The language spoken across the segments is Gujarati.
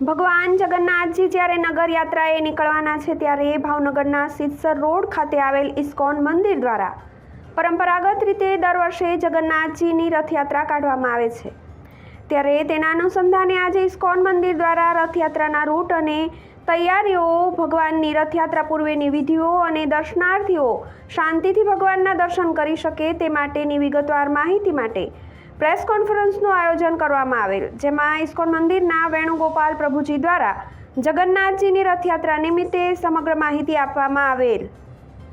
ભગવાન જગન્નાથજી જ્યારે નગર યાત્રાએ નીકળવાના છે ત્યારે ભાવનગરના સિદ્ધસર રોડ ખાતે આવેલ ઇસ્કોન મંદિર દ્વારા પરંપરાગત રીતે દર વર્ષે જગન્નાથજીની રથયાત્રા કાઢવામાં આવે છે. ત્યારે તેના અનુસંધાને આજે ઇસ્કોન મંદિર દ્વારા રથયાત્રાના રૂટ અને તૈયારીઓ, ભગવાનની રથયાત્રા પૂર્વેની વિધિઓ અને દર્શનાર્થીઓ શાંતિથી ભગવાનના દર્શન કરી શકે તે માટેની વિગતવાર માહિતી માટે પ્રેસ કોન્ફરન્સનું આયોજન કરવામાં આવેલ, જેમાં ઇસ્કોન મંદિરના વેણુગોપાલ પ્રભુજી દ્વારા જગન્નાથજીની રથયાત્રા નિમિત્તે સમગ્ર માહિતી આપવામાં આવેલ.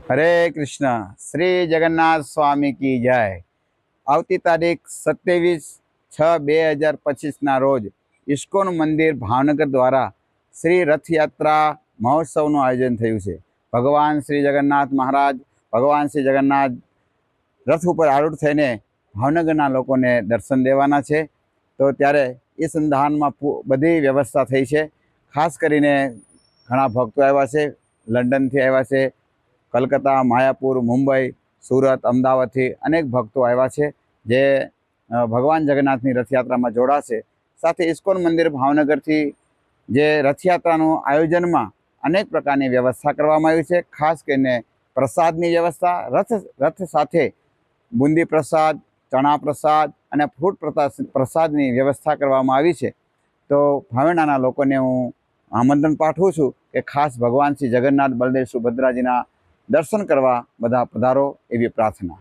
હરે કૃષ્ણ. શ્રી જગન્નાથ સ્વામી કી જય. આવતી તારીખ સત્યાવીસ છ બે હજાર પચીસના રોજ ઇસ્કોન મંદિર ભાવનગર દ્વારા શ્રી રથયાત્રા મહોત્સવનું આયોજન થયું છે. ભગવાન શ્રી જગન્નાથ મહારાજ, ભગવાન શ્રી જગન્નાથ રથ ઉપર આરૂઢ થઈને ભાવનગરના લોકોને દર્શન દેવાના છે. તો ત્યારે એ સંધાનમાં બધી વ્યવસ્થા થઈ છે. ખાસ કરીને ઘણા ભક્તો આવ્યા છે. લંડનથી આવ્યા છે. કલકત્તા, માયાપુર, મુંબઈ, સુરત, અમદાવાદથી અનેક ભક્તો આવ્યા છે. જે ભગવાન જગન્નાથની રથયાત્રામાં જોડાશે. સાથે ઇસ્કોન મંદિર ભાવનગરથી જે રથયાત્રાનું આયોજનમાં અનેક પ્રકારની વ્યવસ્થા કરવામાં આવી છે. ખાસ કરીને પ્રસાદની વ્યવસ્થા, રથ રથ સાથે બુંદી પ્રસાદ ચણા પ્રસાદ અને ફ્રૂટ પ્રસાદ પ્રસાદની વ્યવસ્થા કરવામાં આવી છે. તો ભાવેણાના લોકોને હું આમંત્રણ પાઠવું છું કે ખાસ ભગવાન શ્રી જગન્નાથ બલદેવ સુભદ્રાજીના દર્શન કરવા બધા પધારો એવી પ્રાર્થના.